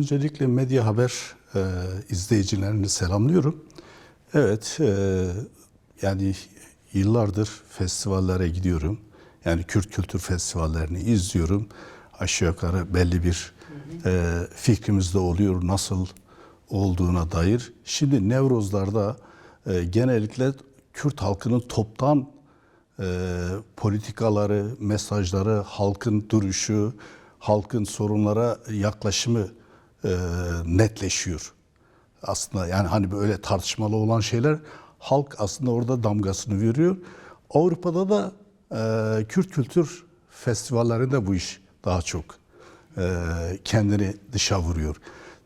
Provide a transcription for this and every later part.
Öncelikle Medya Haber e, izleyicilerini selamlıyorum. Evet, e, yani yıllardır festivallere gidiyorum. Yani Kürt kültür festivallerini izliyorum. Aşağı yukarı belli bir e, fikrimiz de oluyor nasıl olduğuna dair. Şimdi Nevrozlar'da e, genellikle Kürt halkının toptan e, politikaları, mesajları, halkın duruşu, halkın sorunlara yaklaşımı e, netleşiyor. Aslında yani hani böyle tartışmalı olan şeyler halk aslında orada damgasını veriyor. Avrupa'da da e, Kürt kültür festivallerinde bu iş daha çok e, kendini dışa vuruyor.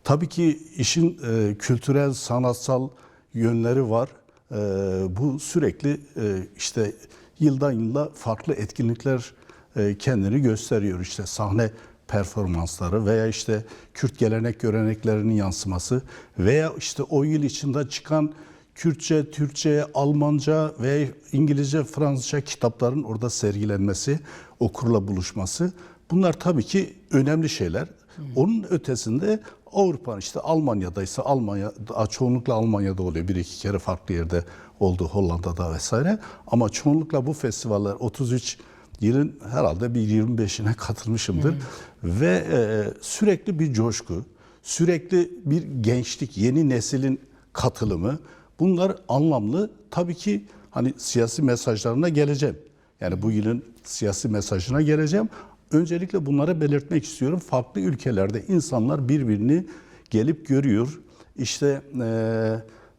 Tabii ki işin e, kültürel, sanatsal yönleri var. E, bu sürekli e, işte yıldan yıla farklı etkinlikler e, kendini gösteriyor. İşte sahne performansları veya işte Kürt gelenek göreneklerinin yansıması veya işte o yıl içinde çıkan Kürtçe, Türkçe, Almanca ve İngilizce, Fransızca kitapların orada sergilenmesi, okurla buluşması bunlar tabii ki önemli şeyler. Onun ötesinde Avrupa işte Almanya'daysa Almanya çoğunlukla Almanya'da oluyor. Bir iki kere farklı yerde oldu Hollanda'da vesaire. Ama çoğunlukla bu festivaller 33 yılın herhalde bir 25'ine katılmışımdır. Ve e, sürekli bir coşku, sürekli bir gençlik, yeni neslin katılımı bunlar anlamlı. Tabii ki hani siyasi mesajlarına geleceğim. Yani bu yılın siyasi mesajına geleceğim. Öncelikle bunları belirtmek istiyorum. Farklı ülkelerde insanlar birbirini gelip görüyor. İşte e,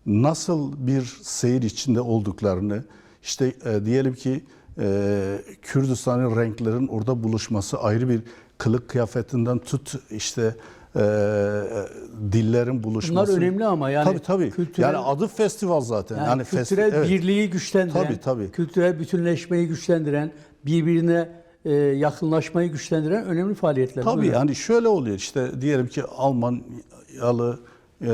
nasıl bir seyir içinde olduklarını, işte e, diyelim ki e, Kürdistan'ın renklerin orada buluşması ayrı bir kılık kıyafetinden tut işte e, dillerin buluşması. Bunlar önemli ama yani tabii tabii. kültürel- yani adı festival zaten. Yani, Yani, festi- kültürel evet. birliği güçlendiren, Tabii, tabii. kültürel bütünleşmeyi güçlendiren, birbirine e, yakınlaşmayı güçlendiren önemli faaliyetler. Tabii Buyurun. yani şöyle oluyor işte diyelim ki Almanyalı e,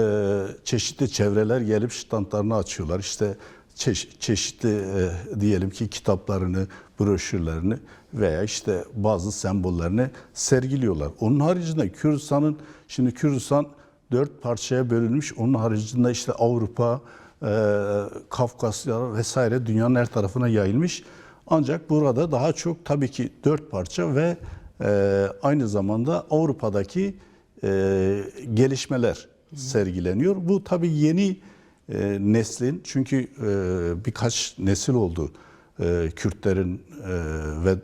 çeşitli çevreler gelip standlarını açıyorlar. İşte çeş- çeşitli e, diyelim ki kitaplarını, broşürlerini veya işte bazı sembollerini sergiliyorlar. Onun haricinde Kürdistan'ın şimdi Kürdistan dört parçaya bölünmüş. Onun haricinde işte Avrupa, e, Kafkasya vesaire dünyanın her tarafına yayılmış. Ancak burada daha çok tabii ki dört parça ve e, aynı zamanda Avrupa'daki e, gelişmeler sergileniyor. Bu tabii yeni e, neslin çünkü e, birkaç nesil oldu e, Kürtlerin e, ve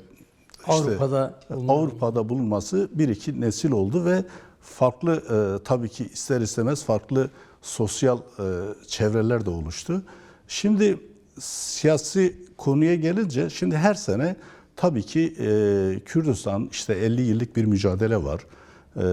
Avrupa'da bulunan- Avrupa'da bulunması bir iki nesil oldu ve farklı e, tabii ki ister istemez farklı sosyal e, çevreler de oluştu. Şimdi siyasi konuya gelince şimdi her sene tabii ki e, Kürdistan işte 50 yıllık bir mücadele var. E,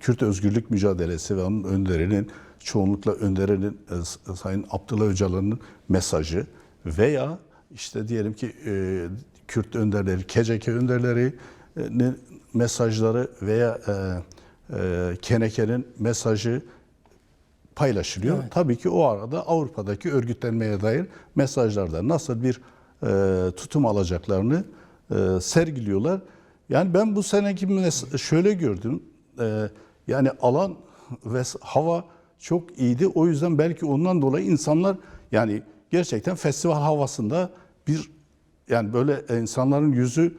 Kürt özgürlük mücadelesi ve onun önderinin çoğunlukla önderinin e, Sayın Abdullah Öcalan'ın mesajı veya işte diyelim ki e, Kürt önderleri, KCK önderlerinin mesajları veya e, e, Keneke'nin mesajı paylaşılıyor. Tabii ki o arada Avrupa'daki örgütlenmeye dair mesajlarda nasıl bir e, tutum alacaklarını e, sergiliyorlar. Yani ben bu seneki şöyle gördüm. E, yani alan ve hava çok iyiydi. O yüzden belki ondan dolayı insanlar yani gerçekten festival havasında bir yani böyle insanların yüzü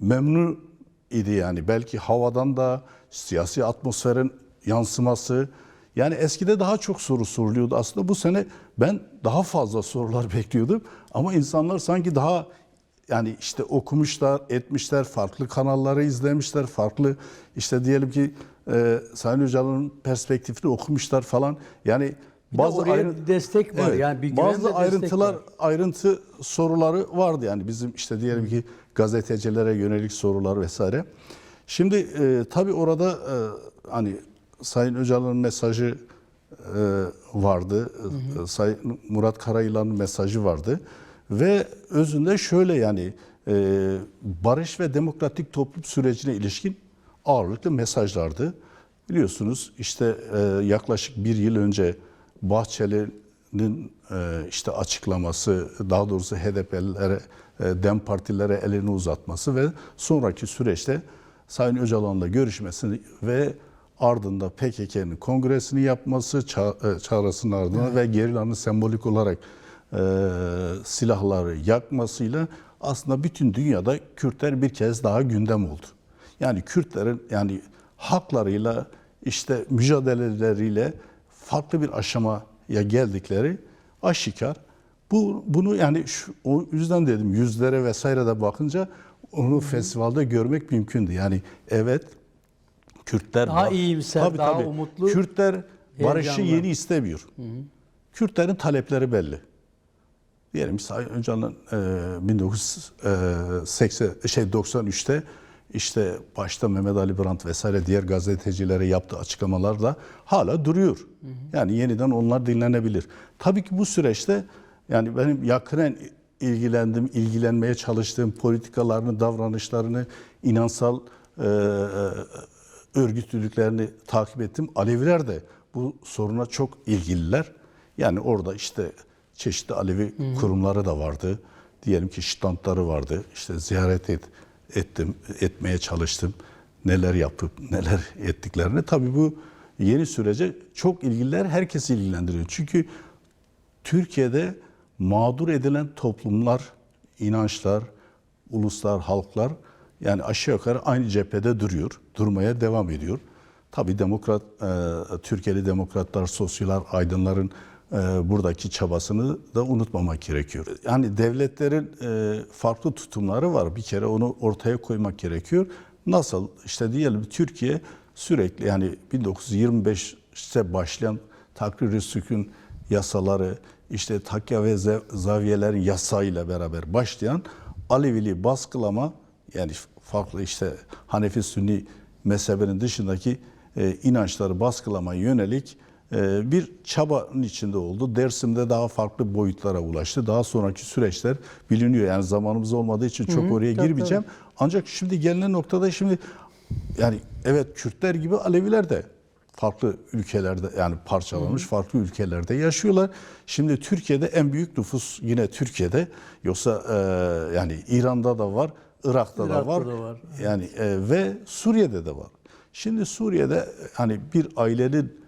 memnun idi yani. Belki havadan da siyasi atmosferin yansıması. Yani eskide daha çok soru soruluyordu. Aslında bu sene ben daha fazla sorular bekliyordum. Ama insanlar sanki daha yani işte okumuşlar, etmişler, farklı kanalları izlemişler, farklı işte diyelim ki e, Sayın Öcalan'ın perspektifini okumuşlar falan. Yani Bir de oraya ayrı- destek var. Evet, Yani bir bazı ayrıntılar, var. ayrıntı soruları vardı yani bizim işte diyelim ki gazetecilere yönelik sorular vesaire. Şimdi e, tabii orada e, hani Sayın Öcalan'ın mesajı e, vardı, e, Sayın Murat Karayılan'ın mesajı vardı ve özünde şöyle yani e, barış ve demokratik toplum sürecine ilişkin ağırlıklı mesajlardı. Biliyorsunuz işte e, yaklaşık bir yıl önce Bahçeli'nin e, işte açıklaması, daha doğrusu HDP'lilere, e, DEM partilere elini uzatması ve sonraki süreçte Sayın Öcalan'la görüşmesini ve ardında PKK'nın kongresini yapması, ça- e, çağrısının ardından ve gerilanın sembolik olarak e, silahları yakmasıyla aslında bütün dünyada Kürtler bir kez daha gündem oldu. Yani Kürtlerin yani haklarıyla işte mücadeleleriyle farklı bir aşamaya geldikleri aşikar. Bu bunu yani şu, o yüzden dedim yüzlere vesaire de bakınca onu festivalde görmek mümkündü. Yani evet Kürtler Daha var. iyimser, daha umutlu, Kürtler barışı heyecanlı. yeni istemiyor. Kürtlerin talepleri belli. Diyelim Sayın Öcalan e, 1980 şey 93'te işte başta Mehmet Ali Brandt vesaire diğer gazetecilere yaptığı açıklamalarla hala duruyor. Yani yeniden onlar dinlenebilir. Tabii ki bu süreçte yani benim yakinen ilgilendim, ilgilenmeye çalıştığım politikalarını, davranışlarını, inansal e, örgütlülüklerini takip ettim. Aleviler de bu soruna çok ilgililer. Yani orada işte çeşitli Alevi kurumları da vardı. Diyelim ki standları vardı. İşte ziyaret et, ettim, etmeye çalıştım. Neler yapıp neler ettiklerini. Tabii bu yeni sürece çok ilgililer, herkes ilgilendiriyor. Çünkü Türkiye'de mağdur edilen toplumlar, inançlar, uluslar, halklar yani aşağı yukarı aynı cephede duruyor, durmaya devam ediyor. Tabii demokrat, e, Türkiye'li demokratlar, sosyalar, aydınların buradaki çabasını da unutmamak gerekiyor. Yani devletlerin e, farklı tutumları var. Bir kere onu ortaya koymak gerekiyor. Nasıl? İşte diyelim Türkiye sürekli yani 1925'te başlayan takrir sükun yasaları, işte takya ve zaviyelerin yasayla beraber başlayan Alevili baskılama yani farklı işte Hanefi Sünni mezhebinin dışındaki e, inançları baskılamaya yönelik e, bir çabanın içinde oldu. Dersim'de daha farklı boyutlara ulaştı. Daha sonraki süreçler biliniyor. Yani zamanımız olmadığı için çok oraya tabii, girmeyeceğim. Ancak şimdi gelinen noktada şimdi yani evet Kürtler gibi Aleviler de farklı ülkelerde yani parçalanmış farklı ülkelerde yaşıyorlar. Şimdi Türkiye'de en büyük nüfus yine Türkiye'de yoksa e, yani İran'da da var, Irak'ta, da Irak'ta var. da var, Yani e, ve Suriye'de de var. Şimdi Suriye'de hani bir ailenin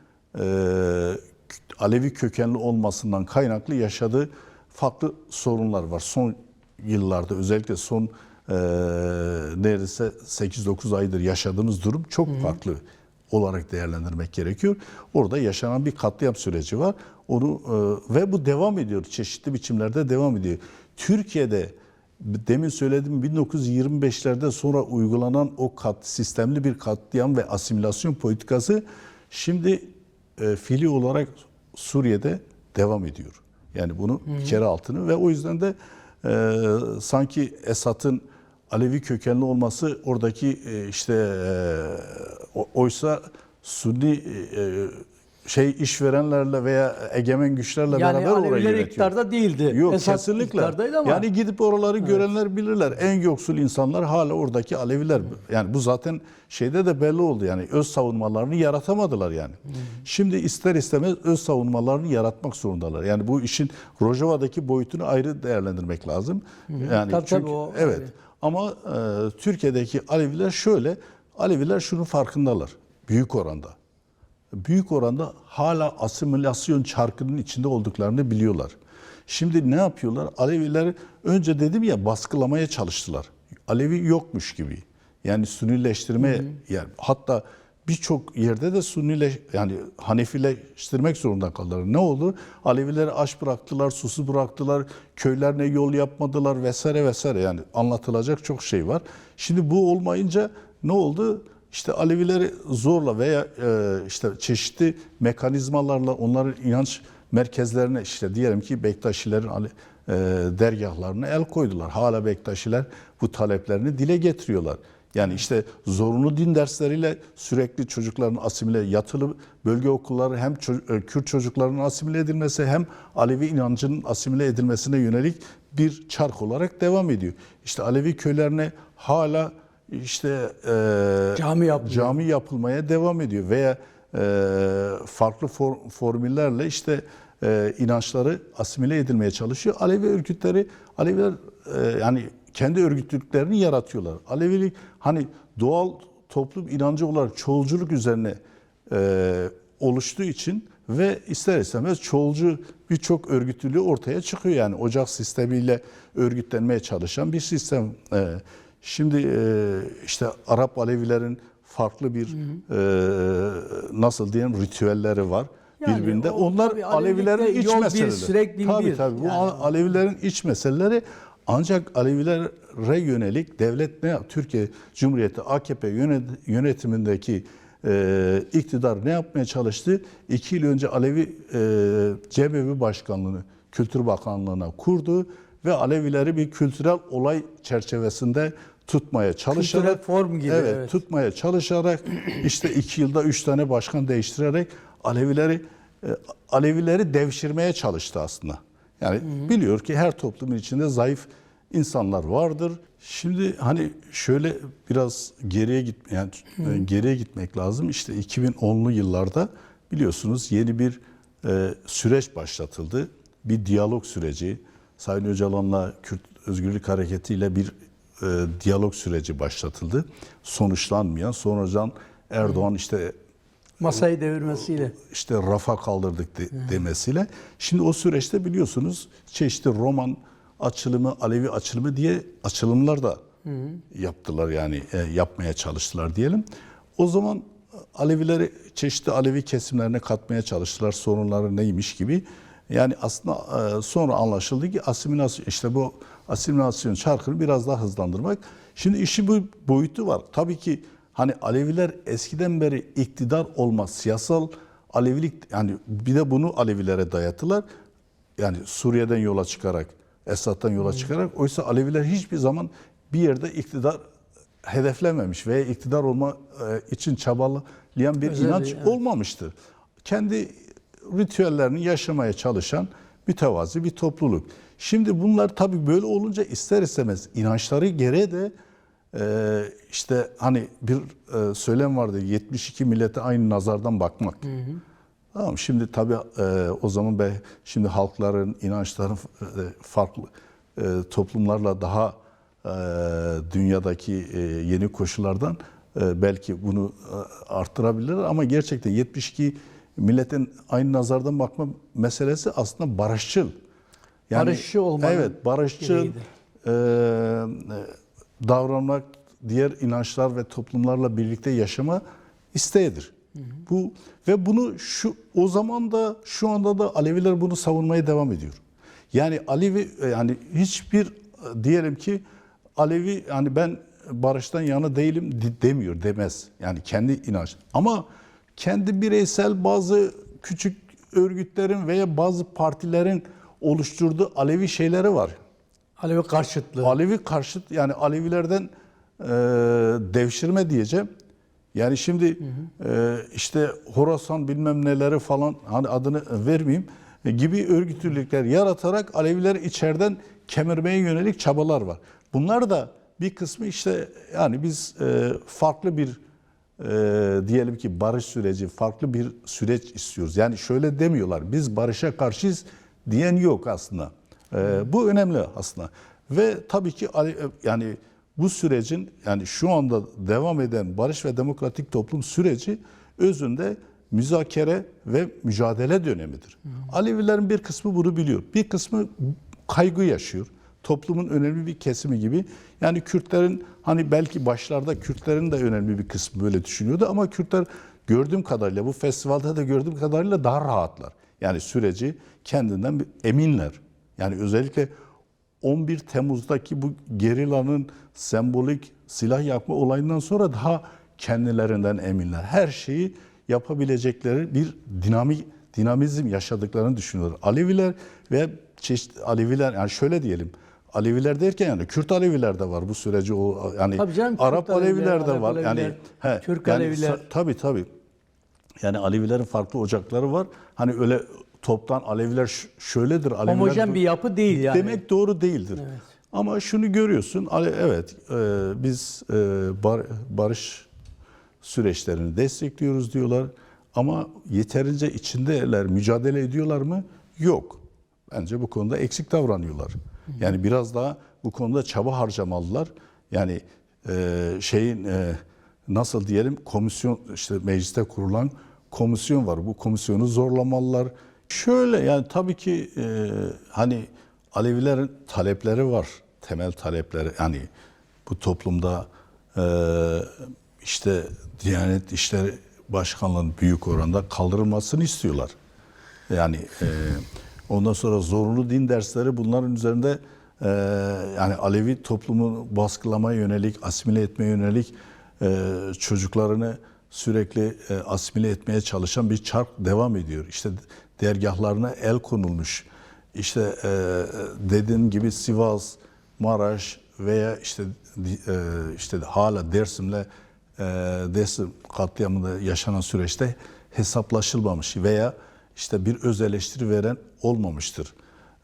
Alevi kökenli olmasından kaynaklı yaşadığı farklı sorunlar var. Son yıllarda özellikle son e, neredeyse 8-9 aydır yaşadığımız durum çok farklı olarak değerlendirmek gerekiyor. Orada yaşanan bir katliam süreci var. Onu e, ve bu devam ediyor. Çeşitli biçimlerde devam ediyor. Türkiye'de demin söylediğim 1925'lerde sonra uygulanan o kat sistemli bir katliam ve asimilasyon politikası şimdi e, fiili olarak Suriye'de devam ediyor. Yani bunu bir kere altını ve o yüzden de e, sanki Esad'ın Alevi kökenli olması oradaki e, işte e, oysa Sunni e, şey işverenlerle veya egemen güçlerle Yani beraber orayı yönetiyor. iktidarda değildi. Yok Esad kesinlikle. ama Yani gidip oraları görenler bilirler. En yoksul insanlar hala oradaki Aleviler. Yani bu zaten şeyde de belli oldu. Yani öz savunmalarını yaratamadılar yani. Şimdi ister istemez öz savunmalarını yaratmak zorundalar. Yani bu işin Rojava'daki boyutunu ayrı değerlendirmek lazım. Yani Tabii, çünkü tabii, o evet. Ama e, Türkiye'deki Aleviler şöyle. Aleviler şunun farkındalar. Büyük oranda büyük oranda hala asimilasyon çarkının içinde olduklarını biliyorlar. Şimdi ne yapıyorlar? Alevileri önce dedim ya baskılamaya çalıştılar. Alevi yokmuş gibi. Yani Sünnileştirme yani hatta birçok yerde de Sunnile yani Hanefileştirmek zorunda kaldılar. Ne oldu? Alevileri aç bıraktılar, susuz bıraktılar, köylerine yol yapmadılar vesaire vesaire. Yani anlatılacak çok şey var. Şimdi bu olmayınca ne oldu? İşte Alevileri zorla veya e, işte çeşitli mekanizmalarla onların inanç merkezlerine işte diyelim ki Bektaşilerin Ale- e, dergahlarına el koydular. Hala Bektaşiler bu taleplerini dile getiriyorlar. Yani işte zorunlu din dersleriyle sürekli çocukların asimile yatılı bölge okulları hem e, Kürt çocuklarının asimile edilmesi hem Alevi inancının asimile edilmesine yönelik bir çark olarak devam ediyor. İşte Alevi köylerine hala işte e, Cami yapılıyor. cami yapılmaya devam ediyor veya e, farklı for- formüllerle işte e, inançları asimile edilmeye çalışıyor. Alevi örgütleri, Aleviler e, yani kendi örgütlülüklerini yaratıyorlar. Alevilik hani doğal toplum inancı olarak çoğulculuk üzerine e, oluştuğu için ve ister istemez çoğulcu birçok örgütlülüğü ortaya çıkıyor. Yani ocak sistemiyle örgütlenmeye çalışan bir sistem. E, şimdi e, işte Arap Alevilerin farklı bir e, nasıl diyeyim ritüelleri var Yani birbirinde. o Onlar tabii Alevilerin iç yol bir, meseleleri. sürekli tabii bir. tabii bu Yani Alevilerin iç meseleleri ancak Alevilere yönelik devlet ne Türkiye Cumhuriyeti AKP yönet- yönetimindeki e, iktidar ne yapmaya çalıştı? İki yıl önce Alevi e, Cebevi Başkanlığı'nı Kültür Bakanlığı'na kurdu ve Alevileri bir kültürel olay çerçevesinde tutmaya çalışarak form gibi, evet, evet. tutmaya çalışarak işte iki yılda üç tane başkan değiştirerek Alevileri e, Alevileri devşirmeye çalıştı aslında. Yani biliyor ki her toplumun içinde zayıf insanlar vardır. Şimdi hani şöyle biraz geriye git yani e, geriye gitmek lazım. İşte 2010'lu yıllarda biliyorsunuz yeni bir e, süreç başlatıldı. Bir diyalog süreci. Sayın Öcalan'la Kürt Özgürlük Hareketi ile bir e, diyalog süreci başlatıldı. Sonuçlanmayan, sonradan Erdoğan işte Masayı devirmesiyle. işte rafa kaldırdık de- demesiyle. Şimdi o süreçte biliyorsunuz çeşitli roman açılımı, Alevi açılımı diye açılımlar da yaptılar yani e, yapmaya çalıştılar diyelim. O zaman Alevileri çeşitli Alevi kesimlerine katmaya çalıştılar. Sorunları neymiş gibi. Yani aslında e, sonra anlaşıldı ki asimilasyon işte bu asimilasyon çarkını biraz daha hızlandırmak. Şimdi işin bu boyutu var. Tabii ki hani Aleviler eskiden beri iktidar olma, siyasal Alevilik yani bir de bunu Alevilere dayattılar. Yani Suriye'den yola çıkarak, Esad'dan yola çıkarak oysa Aleviler hiçbir zaman bir yerde iktidar hedeflememiş veya iktidar olma e, için çabalayan bir Özel inanç evet. olmamıştır. Kendi ritüellerini yaşamaya çalışan mütevazi bir topluluk. Şimdi bunlar tabii böyle olunca ister istemez inançları gereği de e, işte hani bir e, söylem vardı 72 millete aynı nazardan bakmak. Tamam şimdi tabii e, o zaman be şimdi halkların inançların e, farklı e, toplumlarla daha e, dünyadaki e, yeni koşullardan e, belki bunu e, arttırabilirler ama gerçekten 72 milletin aynı nazardan bakma meselesi aslında barışçıl. Barışçı olmanın Evet, barışçıl e, e, davranmak, diğer inançlar ve toplumlarla birlikte yaşama isteğidir. Bu ve bunu şu o zaman da şu anda da Aleviler bunu savunmaya devam ediyor. Yani Alevi yani hiçbir diyelim ki Alevi yani ben barıştan yana değilim de- demiyor demez. Yani kendi inanç. Ama kendi bireysel bazı küçük örgütlerin veya bazı partilerin oluşturduğu Alevi şeyleri var. Alevi karşıtlığı. Alevi karşıt yani Alevilerden e, devşirme diyeceğim. Yani şimdi e, işte Horasan bilmem neleri falan hani adını vermeyeyim e, gibi örgütlülükler yaratarak Alevileri içeriden kemirmeye yönelik çabalar var. Bunlar da bir kısmı işte yani biz e, farklı bir e, diyelim ki barış süreci, farklı bir süreç istiyoruz. Yani şöyle demiyorlar, biz barışa karşıyız diyen yok aslında. E, bu önemli aslında. Ve tabii ki Ali- yani bu sürecin yani şu anda devam eden barış ve demokratik toplum süreci özünde müzakere ve mücadele dönemidir. Alevilerin bir kısmı bunu biliyor. Bir kısmı kaygı yaşıyor. Toplumun önemli bir kesimi gibi. Yani Kürtlerin hani belki başlarda Kürtlerin de önemli bir kısmı böyle düşünüyordu ama Kürtler gördüğüm kadarıyla bu festivalde de gördüğüm kadarıyla daha rahatlar. Yani süreci kendinden eminler. Yani özellikle 11 Temmuz'daki bu gerilanın sembolik silah yakma olayından sonra daha kendilerinden eminler. Her şeyi yapabilecekleri bir dinamik dinamizm yaşadıklarını düşünüyorlar. Aleviler ve çeşitli Aleviler yani şöyle diyelim. Aleviler derken yani Kürt Aleviler de var bu süreci o yani Tabii canım, Kürt Arap Aleviler, Aleviler, de Arap var. Yani Aleviler, he, Türk yani Aleviler. tabii tabii. Yani Alevilerin farklı ocakları var. Hani öyle toptan Aleviler şöyledir. Aleviler Homojen bir yapı değil yani. Demek doğru değildir. Ama şunu görüyorsun, evet e, biz e, bar- barış süreçlerini destekliyoruz diyorlar. Ama yeterince içindeler, mücadele ediyorlar mı? Yok. Bence bu konuda eksik davranıyorlar. Yani biraz daha bu konuda çaba harcamalılar. Yani e, şeyin e, nasıl diyelim komisyon işte mecliste kurulan komisyon var. Bu komisyonu zorlamalılar. Şöyle yani tabii ki e, hani Alevilerin talepleri var. Temel talepleri yani bu toplumda e, işte Diyanet İşleri Başkanlığı'nın büyük oranda kaldırılmasını istiyorlar. Yani e, ondan sonra zorunlu din dersleri bunların üzerinde e, yani Alevi toplumunu baskılamaya yönelik, asimile etmeye yönelik e, çocuklarını sürekli e, asimile etmeye çalışan bir çark devam ediyor. İşte dergahlarına el konulmuş. İşte e, dediğim gibi Sivas, Maraş veya işte e, işte hala Dersim'le e, Dersim katliamında yaşanan süreçte hesaplaşılmamış veya işte bir öz eleştiri veren olmamıştır.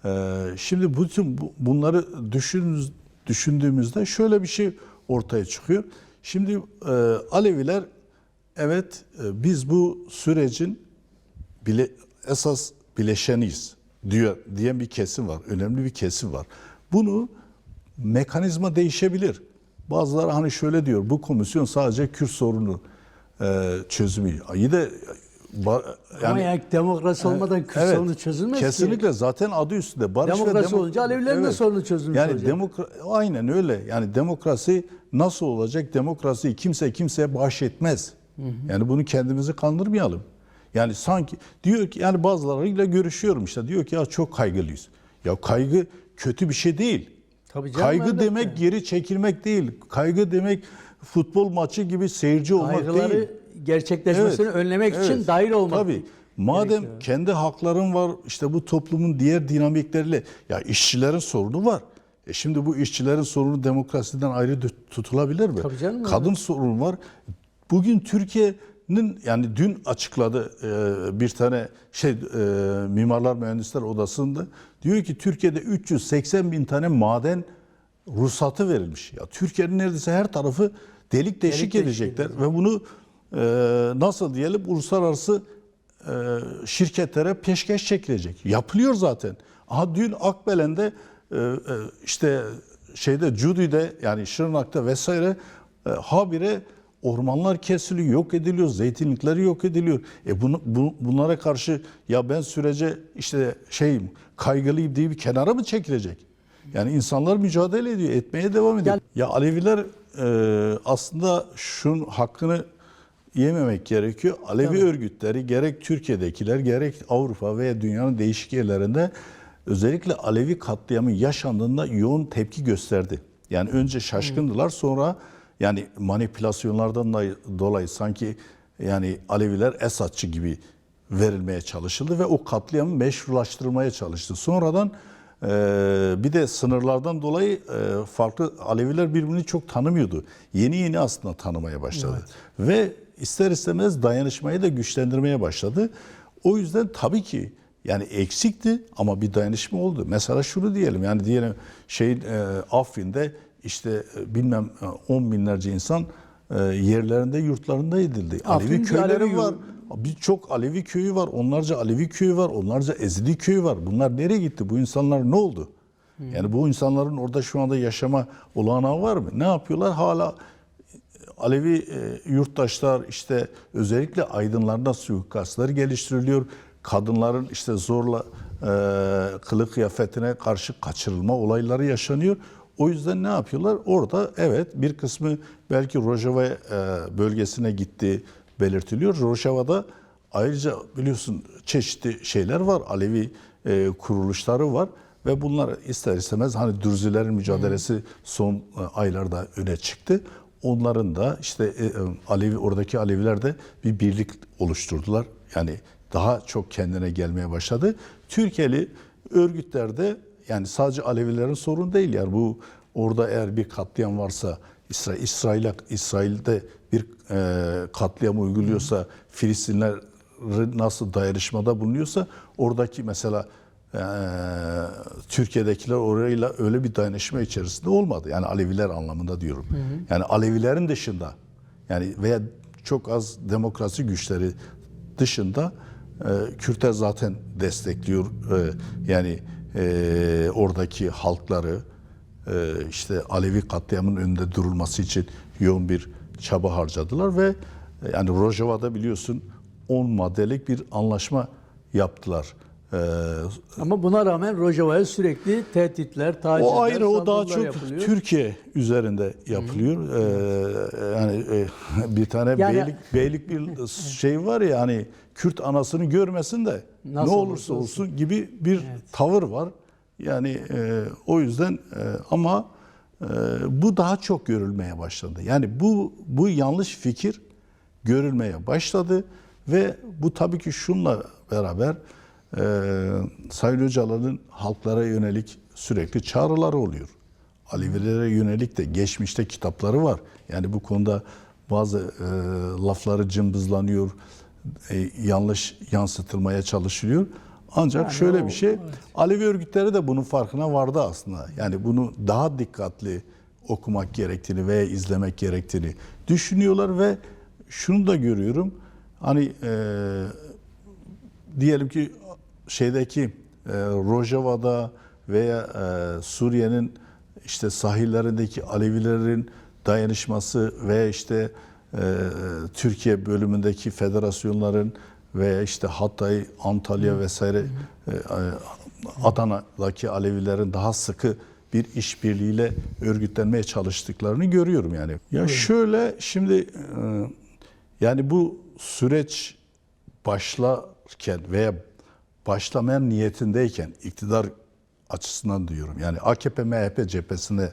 Ee, şimdi bütün bu- bunları düşün, düşündüğümüzde şöyle bir şey ortaya çıkıyor. Şimdi e, Aleviler evet e, biz bu sürecin bile esas bileşeniyiz diyor diyen bir kesim var. Önemli bir kesim var. Bunu mekanizma değişebilir. Bazıları hani şöyle diyor. Bu komisyon sadece Kürt sorunu e, çözümü. İyi de ba- Ama yani demokrasi olmadan Kürt Evet, sorunu çözülmez ki. Kesinlikle zaten adı üstünde. Barış Demokrasi demo- olunca Alevilerin de sorunu çözülmüş Yani olacak. demokra- aynen öyle. Yani demokrasi nasıl olacak? Demokrasiyi kimse kimseye bahşetmez. Yani bunu kendimizi kandırmayalım. Yani sanki diyor ki yani bazılarıyla görüşüyorum işte diyor ki ya çok kaygılıyız. Ya kaygı kötü bir şey değil. Tabii canım, kaygı demek geri çekilmek değil. Kaygı demek futbol maçı gibi seyirci olmak Kaygıları değil. Gerçekleşmesini önlemek için evet. dahil olmak Tabii. Madem gerekiyor. kendi hakların var, işte bu toplumun diğer dinamikleriyle ya işçilerin sorunu var. E şimdi bu işçilerin sorunu demokrasiden ayrı tut- tutulabilir mi? Tabii canım, Kadın sorunu var. Bugün Türkiye'nin yani dün açıkladı e, bir tane şey e, Mimarlar Mühendisler Odası'nda diyor ki Türkiye'de 380 bin tane maden ruhsatı verilmiş. Ya Türkiye'nin neredeyse her tarafı delik deşik deşik edecekler ve bunu nasıl diyelim uluslararası e, şirketlere peşkeş çekilecek. Yapılıyor zaten. Aha dün Akbelen'de e, e, işte şeyde Cudi'de yani Şırnak'ta vesaire habire ormanlar kesiliyor, yok ediliyor, zeytinlikleri yok ediliyor. E bunu, bu, bunlara karşı ya ben sürece işte şeyim kaygılıyım diye bir kenara mı çekilecek? Yani insanlar mücadele ediyor, etmeye devam ediyor. Ya Aleviler e, aslında şunun hakkını yememek gerekiyor. Alevi örgütleri gerek Türkiye'dekiler gerek Avrupa veya dünyanın değişik yerlerinde özellikle Alevi katliamı yaşandığında yoğun tepki gösterdi. Yani önce şaşkındılar sonra yani manipülasyonlardan da- dolayı sanki yani Aleviler Esadçı gibi verilmeye çalışıldı ve o katliamı meşrulaştırmaya çalıştı. Sonradan e, bir de sınırlardan dolayı e, farklı Aleviler birbirini çok tanımıyordu. Yeni yeni aslında tanımaya başladı. Ve ister istemez dayanışmayı da güçlendirmeye başladı. O yüzden tabii ki yani eksikti ama bir dayanışma oldu. Mesela şunu diyelim yani diyelim şeyin e, Afrin'de işte e, bilmem e, on binlerce insan e, yerlerinde yurtlarında edildi. Afrin Alevi köyleri Alevi var. Birçok Alevi köyü var, onlarca Alevi köyü var, onlarca Ezidi köyü var. Bunlar nereye gitti? Bu insanlar ne oldu? Yani bu insanların orada şu anda yaşama olanağı var mı? Ne yapıyorlar? Hala Alevi e, yurttaşlar işte özellikle aydınlarına suikastlar geliştiriliyor. Kadınların işte zorla e, kılık kıyafetine karşı kaçırılma olayları yaşanıyor. O yüzden ne yapıyorlar? Orada evet bir kısmı belki Rojava e, bölgesine gitti belirtiliyor. Rojava'da ayrıca biliyorsun çeşitli şeyler var. Alevi e, kuruluşları var ve bunlar ister istemez hani Dürzilerin mücadelesi son aylarda öne çıktı. Onların da işte e, e, Alevi oradaki Aleviler de bir birlik oluşturdular. Yani daha çok kendine gelmeye başladı. Türkiye'li örgütlerde yani sadece Alevilerin sorun değil yani bu orada eğer bir katliam varsa İsrail İsrail İsrail'de bir e, katliam uyguluyorsa Filistinler nasıl dayanışmada bulunuyorsa oradaki mesela e, Türkiye'dekiler orayla öyle bir dayanışma içerisinde olmadı. Yani Aleviler anlamında diyorum. Yani Alevilerin dışında yani veya çok az demokrasi güçleri dışında e, Kürtler zaten destekliyor. E, yani e, oradaki halkları e, işte Alevi katliamının önünde durulması için yoğun bir çaba harcadılar ve e, yani Rojava'da biliyorsun 10 maddelik bir anlaşma yaptılar. Ee, Ama buna rağmen Rojava'ya sürekli tehditler, tacizler, o ayrı, o daha çok yapılıyor. Türkiye üzerinde yapılıyor. Ee, yani e, bir tane Yani- beylik beylik bir şey var ya hani Kürt anasını görmesin de Nasıl ne olursa olursa olsun gibi bir tavır var. Yani e, o yüzden e, ama e, bu daha çok görülmeye başladı. Yani bu bu yanlış fikir görülmeye başladı ve bu tabii ki şunla beraber Sayın Öcalan'ın halklara yönelik sürekli çağrıları oluyor. Alevilere yönelik de geçmişte kitapları var. Yani bu konuda bazı e, lafları cımbızlanıyor, e, yanlış yansıtılmaya çalışılıyor. Ancak Yani şöyle o- bir şey, Alevi örgütleri de bunun farkına vardı aslında. Yani bunu daha dikkatli okumak gerektiğini veya izlemek gerektiğini düşünüyorlar ve şunu da görüyorum. Hani e, diyelim ki şeydeki e, Rojava'da veya e, Suriye'nin işte sahillerindeki Alevilerin dayanışması ve işte e, Türkiye bölümündeki federasyonların ve işte Hatay, Antalya vesaire e, Adana'daki Alevilerin daha sıkı bir işbirliğiyle örgütlenmeye çalıştıklarını görüyorum yani. Ya şöyle şimdi e, yani bu süreç başlarken veya başlamayan niyetindeyken iktidar açısından diyorum. Yani AKP MHP cephesinde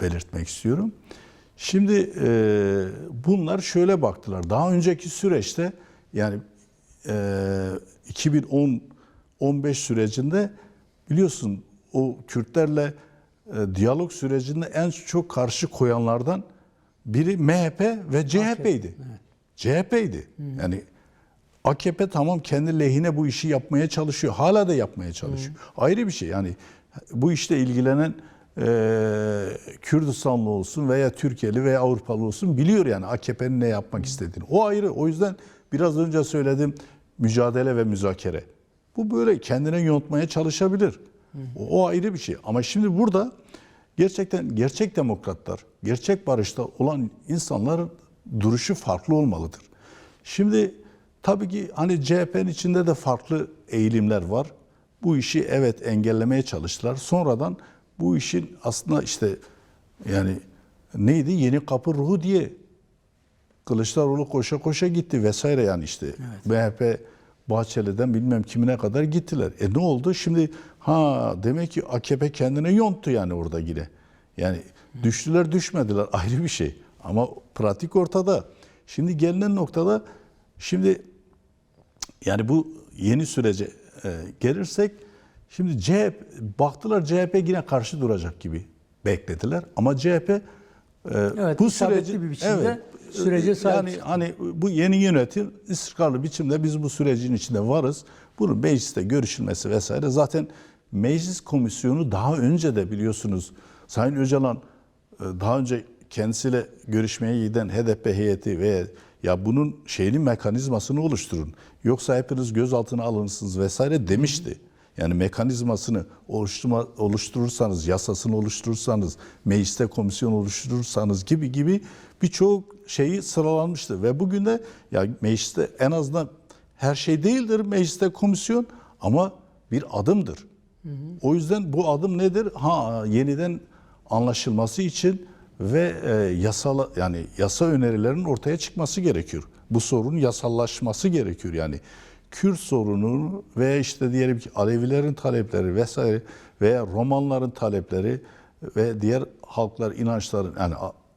belirtmek istiyorum. Şimdi e, bunlar şöyle baktılar. Daha önceki süreçte yani e, 2010 15 sürecinde biliyorsun o Kürtlerle e, diyalog sürecinde en çok karşı koyanlardan biri MHP ve CHP'ydi. CHP'ydi. Yani AKP tamam kendi lehine bu işi yapmaya çalışıyor. Hala da yapmaya çalışıyor. Ayrı bir şey yani bu işle ilgilenen e, Kürdistanlı olsun veya Türkiye'li veya Avrupalı olsun biliyor yani AKP'nin ne yapmak istediğini. O ayrı. O yüzden biraz önce söyledim mücadele ve müzakere. Bu böyle kendine yontmaya çalışabilir. O, o ayrı bir şey. Ama şimdi burada gerçekten gerçek demokratlar, gerçek barışta olan insanların duruşu farklı olmalıdır. Şimdi tabii ki hani CHP'nin içinde de farklı eğilimler var. Bu işi evet engellemeye çalıştılar. Sonradan bu işin aslında işte yani neydi yeni kapı ruhu diye Kılıçdaroğlu koşa koşa gitti vesaire yani işte MHP Bahçeli'den bilmem kimine kadar gittiler. E ne oldu? Şimdi ha demek ki AKP kendine yonttu yani orada yine. Yani düştüler düşmediler ayrı bir şey. Ama pratik ortada. Şimdi gelinen noktada şimdi yani bu yeni sürece e, gelirsek şimdi CHP baktılar CHP yine karşı duracak gibi beklediler ama CHP e, Evet, bu süreci bir biçimde sürece e, sahip yani hani bu yeni yönetim istikrarlı biçimde biz bu sürecin içinde varız. Bunun mecliste görüşülmesi vesaire zaten meclis komisyonu daha önce de biliyorsunuz Sayın Öcalan e, daha önce kendisiyle görüşmeye giden HDP heyeti ve ya bunun şeyinin mekanizmasını oluşturun. Yoksa hepiniz gözaltına alınsınız vesaire demişti. Yani mekanizmasını oluşturma, oluşturursanız, yasasını oluşturursanız, mecliste komisyon oluşturursanız gibi gibi birçok şeyi sıralanmıştı. Ve bugün de ya mecliste en azından her şey değildir mecliste komisyon ama bir adımdır. O yüzden bu adım nedir? Ha yeniden anlaşılması için ve e, yasal yani yasa önerilerinin ortaya çıkması gerekiyor. Bu sorunun yasallaşması gerekiyor yani. Kürt sorunu ve işte diyelim ki Alevilerin talepleri vesaire veya Romanların talepleri ve diğer halklar inançların yani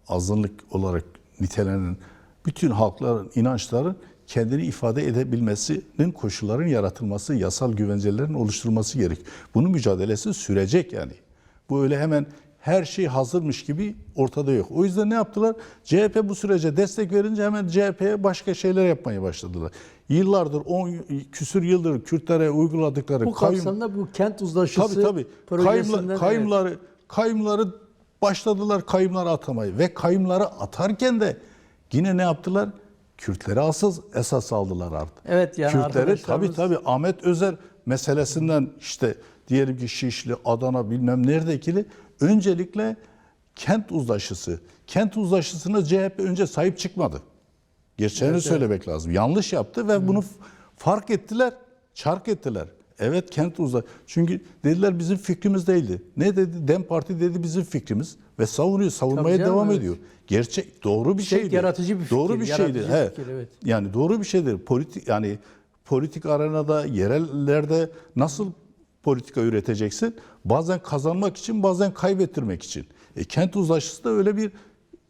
azınlık olarak nitelenen bütün halkların inançların kendini ifade edebilmesinin koşulların yaratılması, yasal güvencelerin oluşturulması gerek. Bunun mücadelesi sürecek yani. Bu öyle hemen her şey hazırmış gibi ortada yok. O yüzden ne yaptılar? CHP bu sürece destek verince hemen CHP'ye başka şeyler yapmaya başladılar. Yıllardır, 10 küsür yıldır Kürtlere uyguladıkları Bu kayyum- kapsamda bu kent uzlaşısı Tabii tabii. projesinden Kayımla, evet. kayımları, kayımları başladılar kayımları atamayı ve kayımları atarken de yine ne yaptılar? Kürtleri asıl esas aldılar artık. Evet, yani Kürtleri tabii arkadaşlarımız- tabii Ahmet Özer meselesinden işte diyelim ki Şişli, Adana bilmem neredekili öncelikle kent uzlaşısı. Kent uzlaşısına CHP önce sahip çıkmadı. Gerçeğini söylemek lazım. Yanlış yaptı ve bunu f- fark ettiler, çark ettiler. Evet kent uzak. Çünkü dediler bizim fikrimiz değildi. Ne dedi? Dem Parti dedi bizim fikrimiz ve savunuyor, savunmaya canım, devam evet. ediyor. Gerçek doğru bir Şey, şeydi. yaratıcı bir fikir, Doğru bir şeydi. fikir, evet. Yani doğru bir şeydir. Politik yani politik arenada, yerellerde nasıl politika üreteceksin? Bazen kazanmak için, bazen kaybettirmek için. E, kent uzlaşısı da öyle bir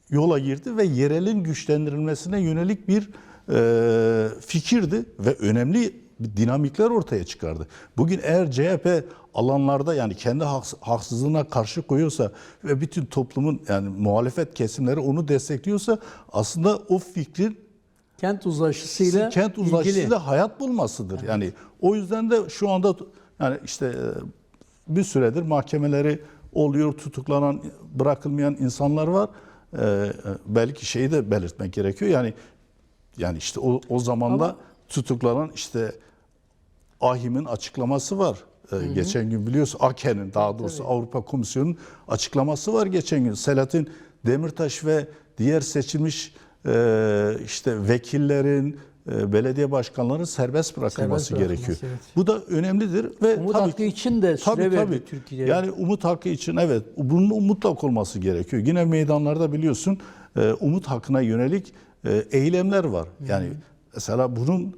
yola girdi ve yerelin güçlendirilmesine yönelik bir e, fikirdi ve önemli dinamikler ortaya çıkardı. Bugün eğer CHP alanlarda yani kendi haks- haksızlığına karşı koyuyorsa ve bütün toplumun yani muhalefet kesimleri onu destekliyorsa aslında o fikrin Kent uzlaşısıyla kent uzlaşısıyla ilgili. hayat bulmasıdır. Yani o yüzden de şu anda yani işte e, bir süredir mahkemeleri oluyor, tutuklanan, bırakılmayan insanlar var. E, e, belki şeyi de belirtmek gerekiyor. Yani yani işte o, o zamanda Ama- tutuklanan işte AHİM'in açıklaması var. E, geçen gün biliyorsun AKE'nin daha doğrusu Avrupa Komisyonu'nun açıklaması var geçen gün. Selahattin Demirtaş ve diğer seçilmiş e, işte vekillerin, belediye başkanlarının serbest bırakılması Serbest gerekiyor. evet. Bu da önemlidir ve Umut tabii hakkı için de süre Tabii tabii. Türkiye. Yani umut hakkı için evet bunun mutlak olması gerekiyor. Yine meydanlarda biliyorsun e, umut hakkına yönelik e, eylemler var. Yani mesela bunun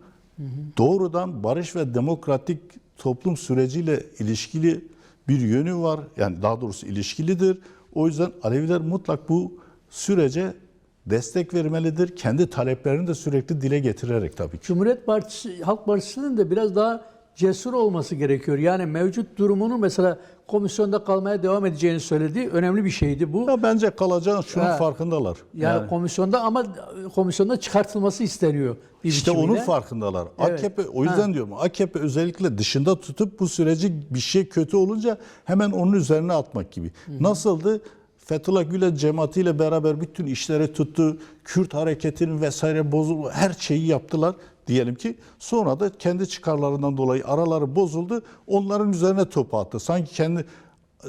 doğrudan barış ve demokratik toplum süreciyle ilişkili bir yönü var. Yani daha doğrusu ilişkilidir. O yüzden Aleviler mutlak bu sürece destek vermelidir. Kendi taleplerini de sürekli dile getirerek tabii ki. Cumhuriyet Partisi, Halk Partisi'nin de biraz daha cesur olması gerekiyor. Yani mevcut durumunu mesela komisyonda kalmaya devam edeceğini söyledi. Önemli bir şeydi bu. Ya bence kalacağın şunun Ha. farkındalar. Yani, komisyonda ama komisyonda çıkartılması isteniyor. Bir İşte onun farkındalar. Evet. AKP o yüzden diyorum AKP özellikle dışında tutup bu süreci bir şey kötü olunca hemen onun üzerine atmak gibi. Nasıldı? Fethullah Gülen cemaatiyle beraber bütün işleri tuttu. Kürt hareketinin vesaire bozuldu. Her şeyi yaptılar diyelim ki. Sonra da kendi çıkarlarından dolayı araları bozuldu. Onların üzerine topu attı. Sanki kendi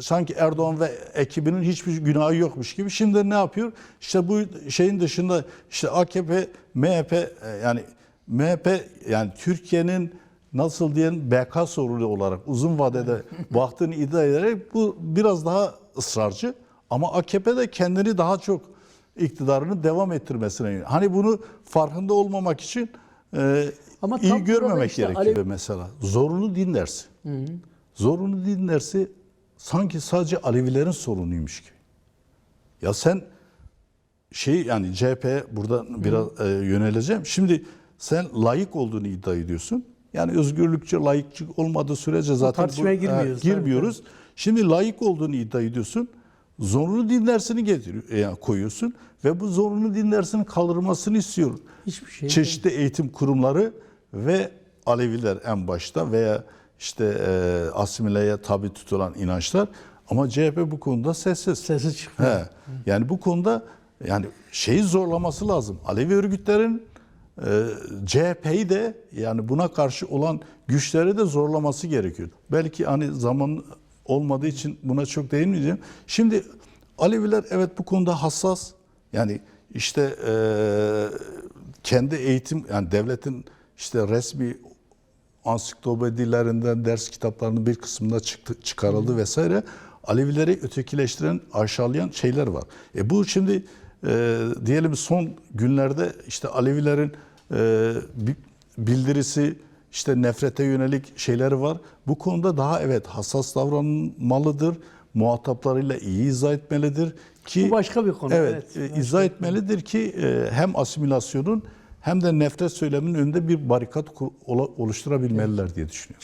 sanki Erdoğan ve ekibinin hiçbir günahı yokmuş gibi. Şimdi ne yapıyor? İşte bu şeyin dışında işte AKP, MHP e, yani MHP yani Türkiye'nin nasıl diyelim BK sorunu olarak uzun vadede baktığını iddia ederek bu biraz daha ısrarcı ama AKP de kendini daha çok iktidarını devam ettirmesine yönelik. Hani bunu farkında olmamak için e, Ama iyi görmemek işte gerekiyor Alev- mesela. Zorunlu din dersi. Zorunlu din dersi sanki sadece Alevilerin sorunuymuş gibi. Ya sen şey yani CHP'ye burada biraz e, yöneleceğim. Şimdi sen layık olduğunu iddia ediyorsun. Yani özgürlükçü, layıkçı olmadığı sürece zaten tartışmaya girmiyoruz, tabii, girmiyoruz. Şimdi layık olduğunu iddia ediyorsun. Zorunlu din dersini getiriyor, e, yani koyuyorsun ve bu zorunlu din dersinin kaldırılmasını istiyor. Hiçbir şey Çeşitli eğitim kurumları ve Aleviler en başta veya işte e, asimileye tabi tutulan inançlar ama CHP bu konuda sessiz. Sesi çıkmıyor. He. Yani bu konuda yani şeyi zorlaması lazım. Alevi örgütlerin e, CHP'yi de yani buna karşı olan güçleri de zorlaması gerekiyor. Belki hani zaman olmadığı için buna çok değinmeyeceğim. Şimdi Aleviler evet bu konuda hassas. Yani işte e, kendi eğitim yani devletin işte resmi ansiklopedilerinden ders kitaplarının bir kısmında çıktı, çıkarıldı vesaire. Alevileri ötekileştiren, aşağılayan şeyler var. E bu şimdi e, diyelim son günlerde işte Alevilerin e, bi- bildirisi işte nefrete yönelik şeyleri var. Bu konuda daha evet hassas davranmalıdır. Muhataplarıyla iyi izah etmelidir ki Bu başka bir konu, Evet, evet. e, izah etmelidir ki e, hem asimilasyonun hem de nefret söyleminin önünde bir barikat oluşturabilmeliler diye düşünüyorum.